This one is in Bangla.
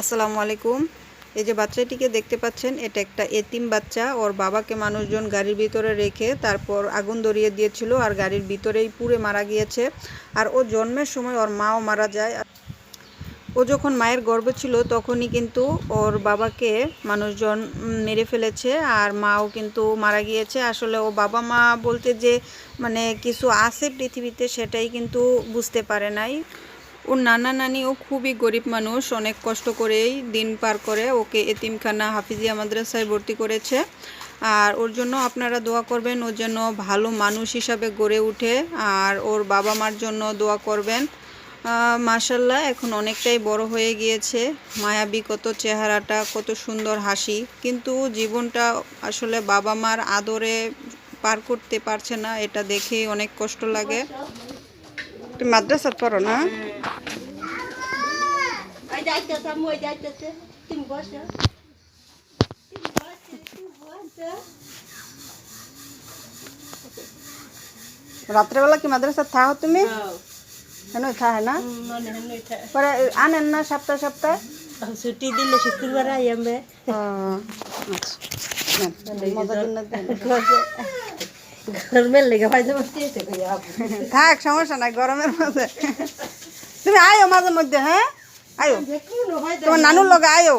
আসসালামু আলাইকুম। এই যে বাচ্চাটিকে দেখতে পাচ্ছেন, এটা একটা এতিম বাচ্চা। ওর বাবাকে মানুষজন গাড়ির ভিতরে রেখে তারপর আগুন ধরিয়ে দিয়েছিল আর গাড়ির ভিতরেই পুড়ে মারা গিয়েছে। আর ও জন্মের সময় ওর মাও মারা যায়। ও যখন মায়ের গর্ভে ছিল, তখনই কিন্তু ওর বাবাকে মানুষজন মেরে ফেলেছে আর মাও কিন্তু মারা গিয়েছে। আসলে ও বাবা মা বলতে যে মানে কিছু আছে পৃথিবীতে সেটাই কিন্তু বুঝতে পারে নাই। ওর নানা নানিও খুবই গরিব মানুষ। অনেক কষ্ট করেই দিন পার করে ওকে এতিমখানা হাফিজিয়া মাদ্রাসায় ভর্তি করেছে। আর ওর জন্য আপনারা দোয়া করবেন ওর জন্য ভালো মানুষ হিসাবে গড়ে উঠে। আর ওর বাবা মার জন্য দোয়া করবেন। মাশাল্লাহ এখন অনেকটাই বড় হয়ে গিয়েছে। মায়াবী কত চেহারাটা, কত সুন্দর হাসি। কিন্তু জীবনটা আসলে বাবা মার আদরে পার করতে পারছে না, এটা দেখেই অনেক কষ্ট লাগে। তুমি মাদ্রাসাত পড়ো না? বসো। রাত্রেবেলা কি মাদ্রাসাত থাকো তুমি? হ্যাঁ। কেন থাকে না? হয় পরে আনেন না সপ্তাহে সপ্তাহে? ছুটি দিলে শুক্রবার আই আমি গরমের লেগে থাক সমস্যা নাই গরমের মধ্যে। তুমি আয়ো মাঝে মধ্যে হ্যাঁ? আয়ো। তোমার নানুর লগে আয়ো।